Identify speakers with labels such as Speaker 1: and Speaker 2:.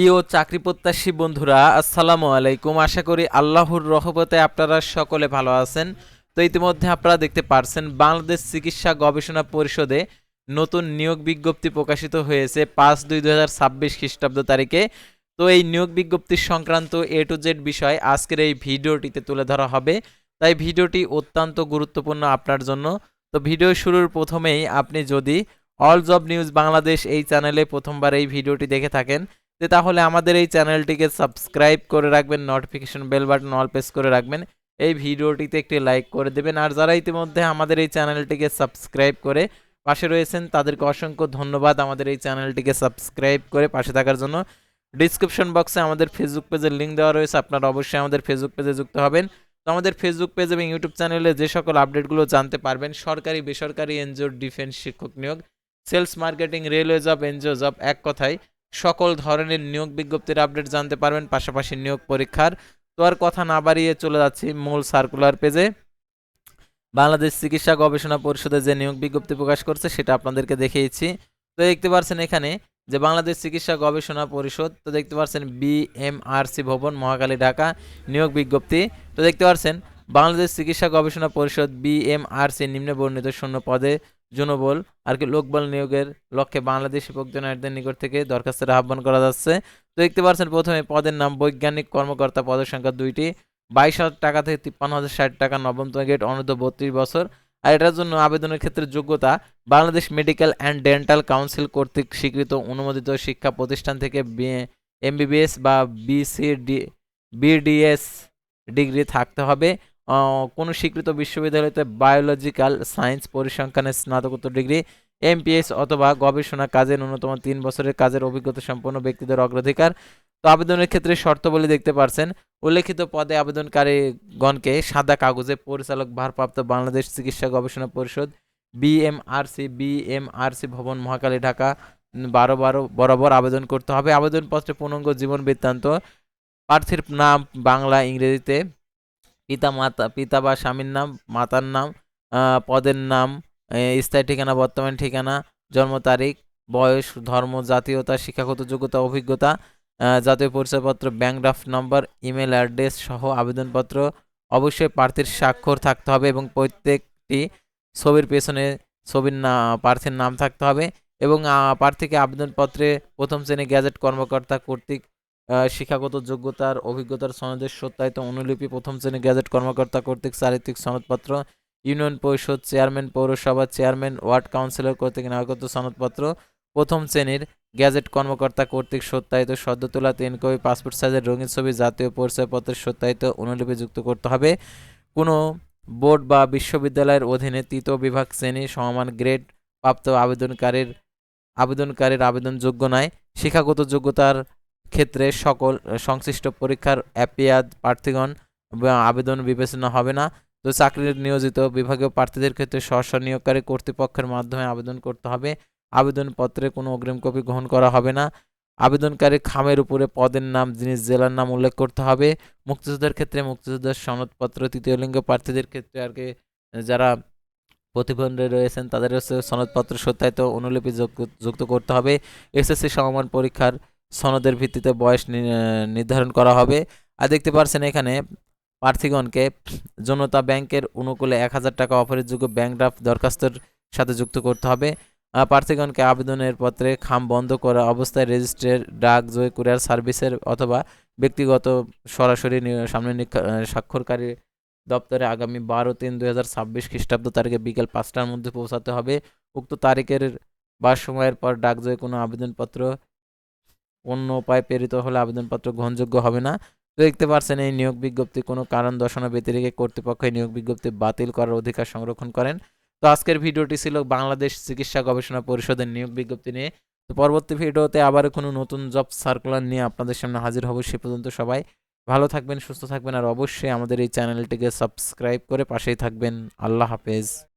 Speaker 1: প্রিয় চাকরি প্রত্যাশী বন্ধুরা, আসসালামু আলাইকুম। আশা করি আল্লাহর রহমতে আপনারা সকলে ভালো আছেন। তো ইতিমধ্যে আপনারা দেখতে পারছেন, বাংলাদেশ চিকিৎসা গবেষণা পরিষদে নতুন নিয়োগ বিজ্ঞপ্তি প্রকাশিত হয়েছে পাঁচ দুই দু হাজার ছাব্বিশ খ্রিস্টাব্দ তারিখে। তো এই নিয়োগ বিজ্ঞপ্তি সংক্রান্ত এ টু জেড বিষয় আজকের এই ভিডিওটিতে তুলে ধরা হবে। তাই ভিডিওটি অত্যন্ত গুরুত্বপূর্ণ আপনার জন্য। তো ভিডিও শুরুর প্রথমেই আপনি যদি অল জব নিউজ বাংলাদেশ এই চ্যানেলে প্রথমবার এই ভিডিওটি দেখে থাকেন তো তাহলে আমাদের এই চ্যানেলটিকে সাবস্ক্রাইব করে রাখবেন notification bell button all press করে রাখবেন। এই ভিডিওটিতে একটি লাইক করে দেবেন। আর যারা ইতিমধ্যে আমাদের এই চ্যানেলটিকে সাবস্ক্রাইব করে পাশে রয়েছেন, তাদেরকে অসংখ্য ধন্যবাদ আমাদের এই চ্যানেলটিকে সাবস্ক্রাইব করে পাশে থাকার জন্য। ডিসক্রিপশন বক্সে আমাদের ফেসবুক পেজের লিঙ্ক দেওয়া রয়েছে, আপনারা অবশ্যই আমাদের ফেসবুক পেজে যুক্ত হবেন। তো আমাদের ফেসবুক পেজ এবং ইউটিউব চ্যানেলে যে সকল আপডেটগুলো জানতে পারবেন, সরকারি, বেসরকারি এনজিও ডিফেন্স শিক্ষক নিয়োগ sales marketing railway job NGO job এক কথায়। সকল ধরনের নিয়োগ বিজ্ঞপ্তির আপডেট জানতে পারবেন, পাশাপাশি নিয়োগ পরীক্ষার তো আর কথা না বাড়িয়ে চলে যাচ্ছি মূল সার্কুলার পেজে। বাংলাদেশ চিকিৎসা গবেষণা পরিষদে যে নিয়োগ বিজ্ঞপ্তি প্রকাশ করছে, সেটা আপনাদেরকে দেখিয়েছি। তো দেখতে পাচ্ছেন এখানে যে বাংলাদেশ চিকিৎসা গবেষণা পরিষদ, তো দেখতে পাচ্ছেন বিএমআরসি ভবন, মহাকালী ঢাকা, নিয়োগ বিজ্ঞপ্তি। তো দেখতে পাচ্ছেন, বাংলাদেশ চিকিৎসা গবেষণা পরিষদ বিএমআরসি নিম্নে বর্ণিত শূন্য পদে জনবল আর কি লোকবল নিয়োগের লক্ষ্যে বাংলাদেশি প্রয়োজনার্থীদের নিকট থেকে দরখাস্তের আহ্বান করা যাচ্ছে। তো দেখতে পাচ্ছেন প্রথমে পদের নাম বৈজ্ঞানিক কর্মকর্তা পদের সংখ্যা দুইটি। বাইশ হাজার টাকা থেকে তিপ্পান্ন হাজার ষাট টাকা নবমতম গেট, অনূর্ধ্ব বত্রিশ বছর। আর এটার জন্য আবেদনের ক্ষেত্রে যোগ্যতা Bangladesh medical and dental council কর্তৃক স্বীকৃত অনুমোদিত শিক্ষা প্রতিষ্ঠান থেকে এমবিবিএস বা বিসিডি, বিডিএস ডিগ্রি থাকতে হবে। কোনো স্বীকৃত বিশ্ববিদ্যালয়তে বায়োলজিক্যাল সায়েন্স পরিসংখ্যানের স্নাতকোত্তর ডিগ্রি এমপিএস অথবা গবেষণা কাজে ন্যূনতম তিন বছরের কাজের অভিজ্ঞতা সম্পন্ন ব্যক্তিদের অগ্রাধিকার। তো আবেদনের ক্ষেত্রে শর্তাবলী দেখতে পারছেন, উল্লেখিত পদে আবেদনকারীগণকে সাদা কাগজে পরিচালক ভারপ্রাপ্ত বাংলাদেশ চিকিৎসা গবেষণা পরিষদ বিএমআরসি বিএমআরসি ভবন, মহাকালী ঢাকা বারো বারো বরাবর আবেদন করতে হবে। আবেদনপত্রে পূর্ণাঙ্গ জীবন বৃত্তান্ত। প্রার্থীর নাম বাংলা ইংরেজিতে। পিতা মাতা, পিতা বা স্বামীর নাম, মাতার নাম পদের নাম স্থায়ী ঠিকানা, বর্তমান ঠিকানা, জন্ম তারিখ, বয়স, ধর্ম, জাতীয়তা, শিক্ষাগত যোগ্যতা, অভিজ্ঞতা জাতীয় পরিচয়পত্র bank draft number email address সহ আবেদনপত্র অবশ্যই প্রার্থীর স্বাক্ষর থাকতে হবে এবং প্রত্যেকটি ছবির পেছনে ছবির না, প্রার্থীর নাম থাকতে হবে এবং প্রার্থীকে আবেদনপত্রে প্রথম শ্রেণি গ্যাজেট কর্মকর্তা কর্তৃক শিক্ষাগত যোগ্যতার অভিজ্ঞতার সনদের সত্যায়িত অনুলিপি প্রথম শ্রেণি গ্যাজেট কর্মকর্তা কর্তৃক চারিত্রিক সনদপত্র, ইউনিয়ন পরিষদ চেয়ারম্যান, পৌরসভা চেয়ারম্যান, ওয়ার্ড কাউন্সিলর কর্তৃক নাগরিকত্ব সনদপত্র, প্রথম শ্রেণির গ্যাজেট কর্মকর্তা কর্তৃক সত্যায়িত সদ্য তোলা তিন কপি পাসপোর্ট সাইজের রঙিন ছবি, জাতীয় পরিচয়পত্রের সত্যায়িত অনুলিপি যুক্ত করতে হবে। কোনো বোর্ড বা বিশ্ববিদ্যালয়ের অধীনে তৃতীয় বিভাগ শ্রেণি সমমান গ্রেড প্রাপ্ত আবেদনকারীর আবেদনকারীর আবেদনযোগ্য নয়। শিক্ষাগত যোগ্যতার ক্ষেত্রে সকল সংশ্লিষ্ট পরীক্ষার অ্যাপিয়াদ প্রার্থীগণ আবেদন বিবেচনা হবে না। তো চাকরির নিয়োজিত বিভাগীয় প্রার্থীদের ক্ষেত্রে স্ব নিয়োগকারী কর্তৃপক্ষের মাধ্যমে আবেদন করতে হবে। আবেদনপত্রে কোনো অগ্রিম কপি গ্রহণ করা হবে না। আবেদনকারী খামের উপরে পদের নাম, জিনিস, জেলার নাম উল্লেখ করতে হবে। মুক্তিযোদ্ধার ক্ষেত্রে মুক্তিযোদ্ধার সনদপত্র, তৃতীয় লিঙ্গ প্রার্থীদের ক্ষেত্রে আর কি, যারা প্রতিবন্ধী রয়েছেন তাদের হচ্ছে সনদপত্র সত্যায়িত অনুলিপি যুক্ত করতে হবে। এসএসসি সমমান পরীক্ষার সনদের ভিত্তিতে বয়স নির্ধারণ করা হবে। আর দেখতে পারছেন এখানে প্রার্থীগণকে জনতা ব্যাংকের অনুকূলে এক হাজার টাকা অফারের ব্যাংক ড্রাফট দরখাস্তের সাথে যুক্ত করতে হবে। প্রার্থীগণকে আবেদনের পত্রে খাম বন্ধ করা অবস্থায় রেজিস্ট্রের ডাক জয় কুরিয়ার সার্ভিসের অথবা ব্যক্তিগত সরাসরি সামনে স্বাক্ষরকারী দপ্তরে আগামী বারো তিন দুই হাজার ছাব্বিশ খ্রিস্টাব্দ তারিখে বিকেল পাঁচটার মধ্যে পৌঁছাতে হবে। উক্ত তারিখের বা সময়ের পর ডাকজয়ে কোনো আবেদনপত্র অন্য উপায় প্রেরিত হলে আবেদনপত্র গ্রহণযোগ্য হবে না। তো দেখতে পারছেন, এই নিয়োগ বিজ্ঞপ্তি কোনো কারণ দর্শানো ব্যতিরেকে কর্তৃপক্ষ এই নিয়োগ বিজ্ঞপ্তি বাতিল করার অধিকার সংরক্ষণ করেন। তো আজকের ভিডিওটি ছিল বাংলাদেশ চিকিৎসা গবেষণা পরিষদের নিয়োগ বিজ্ঞপ্তি নিয়ে। তো পরবর্তী ভিডিওতে আবার কোনো নতুন জব সার্কুলার নিয়ে আপনাদের সামনে হাজির হব সে পর্যন্ত সবাই। ভালো থাকবেন, সুস্থ থাকবেন, আর অবশ্যই আমাদের এই চ্যানেলটিকে সাবস্ক্রাইব করে পাশেই থাকবেন। আল্লাহ হাফেজ।